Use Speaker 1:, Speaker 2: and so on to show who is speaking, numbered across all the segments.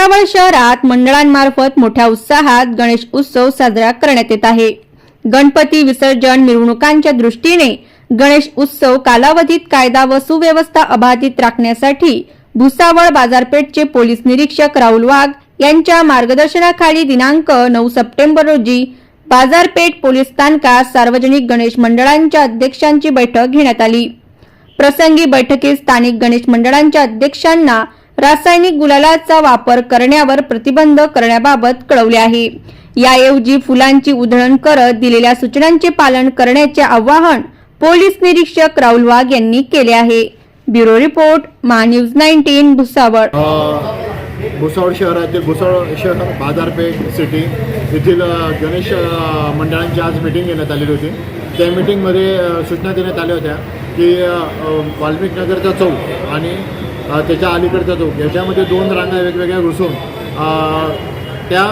Speaker 1: भुसावळ शहरात मंडळांमार्फत मोठ्या उत्साहात गणेश उत्सव साजरा करण्यात येत आहे. गणपती विसर्जन मिरवणुकांच्या दृष्टीने गणेश उत्सव कालावधीत कायदा व सुव्यवस्था अबाधित राखण्यासाठी भुसावळ बाजारपेठचे पोलीस निरीक्षक राहुल वाघ यांच्या मार्गदर्शनाखाली दिनांक नऊ सप्टेंबर रोजी बाजारपेठ पोलीस स्थानकात सार्वजनिक गणेश मंडळांच्या अध्यक्षांची बैठक घेण्यात आली. प्रसंगी बैठकीत स्थानिक गणेश मंडळांच्या अध्यक्षांना रासायनिक गुलालाचा वापर करण्यावर प्रतिबंध करण्याबाबत कळवले आहे. याऐवजी फुलांची उधळण करत दिलेल्या सूचनांचे पालन करण्याचे आवाहन पोलीस निरीक्षक राहुल वाघ यांनी केले आहे. ब्युरो रिपोर्ट मा न्यूज नाईन्टीन भुसावळ.
Speaker 2: भुसावळ शहरातील भुसावळ शहर बाजारपेठ सिटी येथील गणेश मंडळांची आज मिटिंग घेण्यात आलेली होती. त्या मिटिंगमध्ये सूचना देण्यात आल्या होत्या की अ, नगरचा चौक आणि त्याच्या अलीकडचा चौक याच्यामध्ये दोन रांगा वेगवेगळ्या घुसून त्या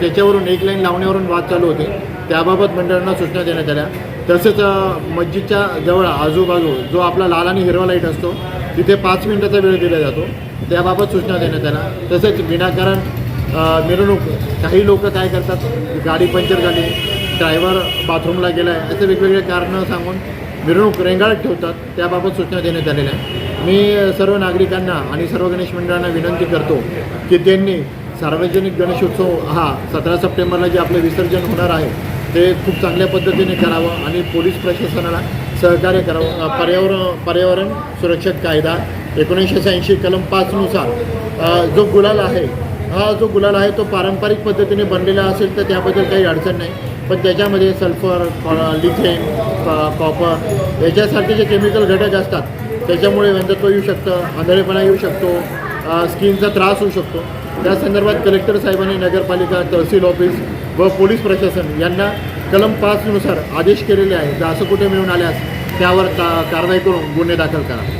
Speaker 2: त्याच्यावरून एक लाईन लावण्यावरून वाद चालू होते. त्याबाबत मंडळांना सूचना देण्यात आल्या. तसेच मस्जिदच्या जवळ आजूबाजू जो आपला लाल आणि हिरवा लाइट असतो तिथे पाच मिनिटाचा वेळ दिला जातो. त्याबाबत सूचना देण्यात आल्या. तसेच विनाकारण मिरवणूक काही लोक काय करतात? गाडी पंक्चर झाली ड्रायव्हर बाथरूमला गेला आहे असे वेगवेगळे कारणं सांगून मिरवणूक रेंगाळत ठेवतात. त्याबाबत सूचना देण्यात आलेल्या आहे मी सर्व नागरिकांना आणि सर्व गणेश मंडळांना विनंती करतो की त्यांनी सार्वजनिक गणेशोत्सव हा सतरा सप्टेंबरला जे आपलं विसर्जन होणार आहे ते खूप चांगल्या पद्धतीने करावं आणि पोलीस प्रशासनाला सहकार्य करावं. पर्यावरण पर्यावरण सुरक्षक कायदा एकोणीसशे शहाऐंशी कलम पाचनुसार जो गुलाल आहे हा जो गुलाल आहे तो पारंपरिक पद्धतीने बनलेला असेल तर त्याबद्दल काही अडचण नाही. पण त्याच्यामध्ये सल्फर लिथेन कॉपर याच्यासाठी जे केमिकल घटक असतात त्याच्यामुळे वंधत्व येऊ शकतं आंधळेपणा येऊ शकतो स्किनचा त्रास होऊ शकतो. त्या संदर्भात कलेक्टर साहेबांनी नगरपालिका तहसील ऑफिस व पोलीस प्रशासन यांना कलम पाचनुसार आदेश केलेले आहे जर असं कुठे मिळून आल्यास त्यावर ता कारवाई करून गुन्हे दाखल करा.